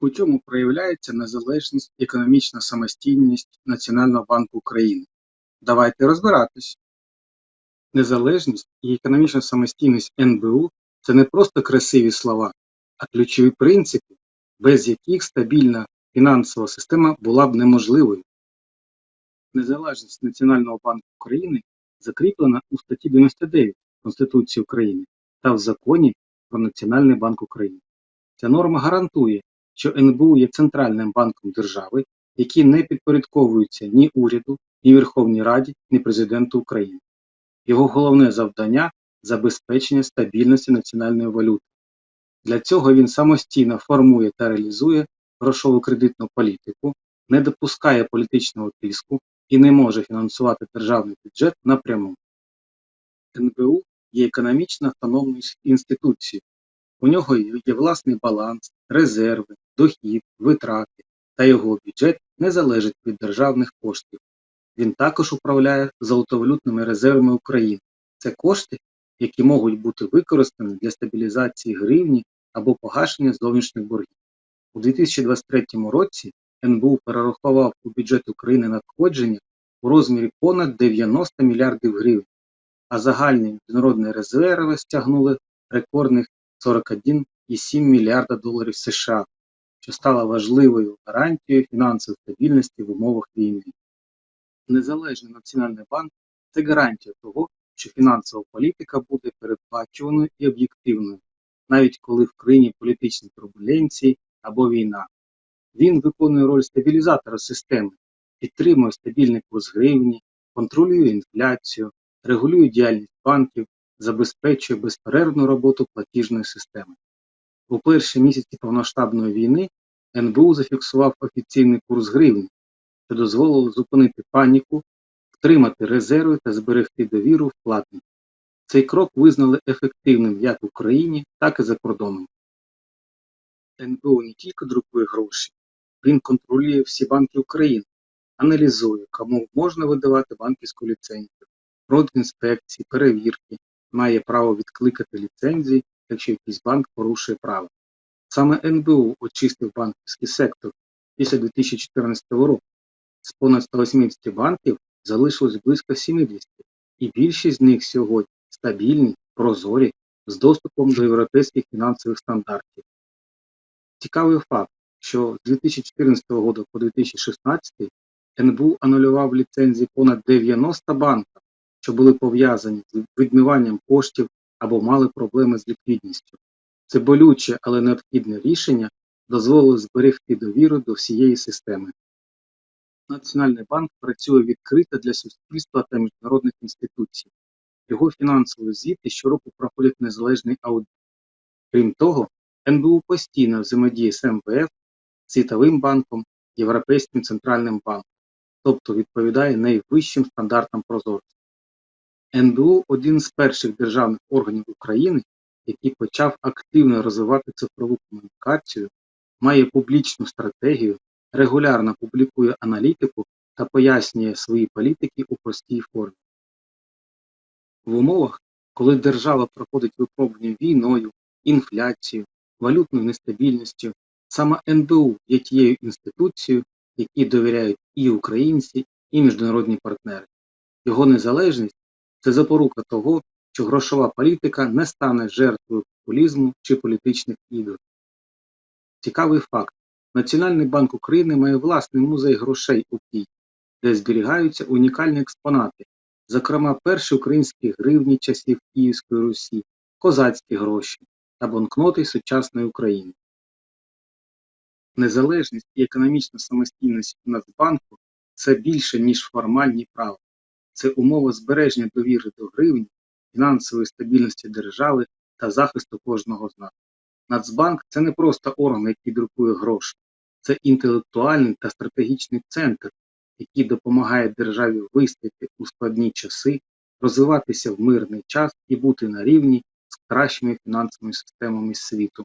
У чому проявляється незалежність економічна самостійність Національного банку України? Давайте розбиратись. Незалежність і економічна самостійність НБУ – це не просто красиві слова, а ключові принципи, без яких стабільна фінансова система була б неможливою. Незалежність Національного банку України закріплена у статті 99 Конституції України та в Законі про Національний банк України. Ця норма гарантує, що НБУ є центральним банком держави, який не підпорядковується ні уряду, ні Верховній Раді, ні Президенту України. Його головне завдання забезпечення стабільності національної валюти. Для цього він самостійно формує та реалізує грошову кредитну політику, не допускає політичного тиску і не може фінансувати державний бюджет напряму. НБУ є економічно автономною інституцією. У нього є власний баланс, резерви, дохід, витрати, та його бюджет не залежить від державних коштів. Він також управляє золотовалютними резервами України. Це кошти, які можуть бути використані для стабілізації гривні або погашення зовнішніх боргів. У 2023 році НБУ перерахував у бюджет України надходження у розмірі понад 90 мільярдів гривень, а загальні міжнародні резерви стягнули рекордних 41,7 мільярда доларів США, що стало важливою гарантією фінансової стабільності в умовах війни. Незалежний Національний банк – це гарантія того, що фінансова політика буде передбачуваною і об'єктивною, навіть коли в країні політичні турбуленції або війна. Він виконує роль стабілізатора системи, підтримує стабільний курс гривні, контролює інфляцію, регулює діяльність банків, забезпечує безперервну роботу платіжної системи. У перші місяці повноштабної війни НБУ зафіксував офіційний курс гривні, що дозволило зупинити паніку, втримати резерви та зберегти довіру вкладників. Цей крок визнали ефективним як в Україні, так і за кордоном. НБУ не тільки друкує гроші, він контролює всі банки України, аналізує, кому можна видавати банківську ліцензію, інспекції, перевірки, має право відкликати ліцензії, якщо якийсь банк порушує право. Саме НБУ очистив банківський сектор після 2014 року. З понад 180 банків залишилось близько 70, і більшість з них сьогодні стабільні, прозорі, з доступом до європейських фінансових стандартів. Цікавий факт, що з 2014 року по 2016 НБУ анулював ліцензії понад 90 банків, що були пов'язані з відмиванням коштів або мали проблеми з ліквідністю. Це болюче, але необхідне рішення дозволило зберегти довіру до всієї системи. Національний банк працює відкрито для суспільства та міжнародних інституцій. Його фінансові звіти щороку проходять незалежний аудит. Крім того, НБУ постійно взаємодіє з МВФ, Світовим банком, Європейським центральним банком, тобто відповідає найвищим стандартам прозорості. НБУ один з перших державних органів України, який почав активно розвивати цифрову комунікацію, має публічну стратегію, регулярно публікує аналітику та пояснює свої політики у простій формі. В умовах, коли держава проходить випробування війною, інфляцією, валютною нестабільністю, саме НБУ є тією інституцією, якій довіряють і українці, і міжнародні партнери. Його незалежність це запорука того, що грошова політика не стане жертвою популізму чи політичних ігор. Цікавий факт. Національний банк України має власний музей грошей у Києві, де зберігаються унікальні експонати, зокрема перші українські гривні часів Київської Русі, козацькі гроші та банкноти сучасної України. Незалежність і економічна самостійність Нацбанку це більше, ніж формальні права. Це умова збереження довіри до гривні, фінансової стабільності держави та захисту кожного з нас. Нацбанк це не просто орган, який друкує гроші, це інтелектуальний та стратегічний центр, який допомагає державі вистояти у складні часи, розвиватися в мирний час і бути на рівні з кращими фінансовими системами світу.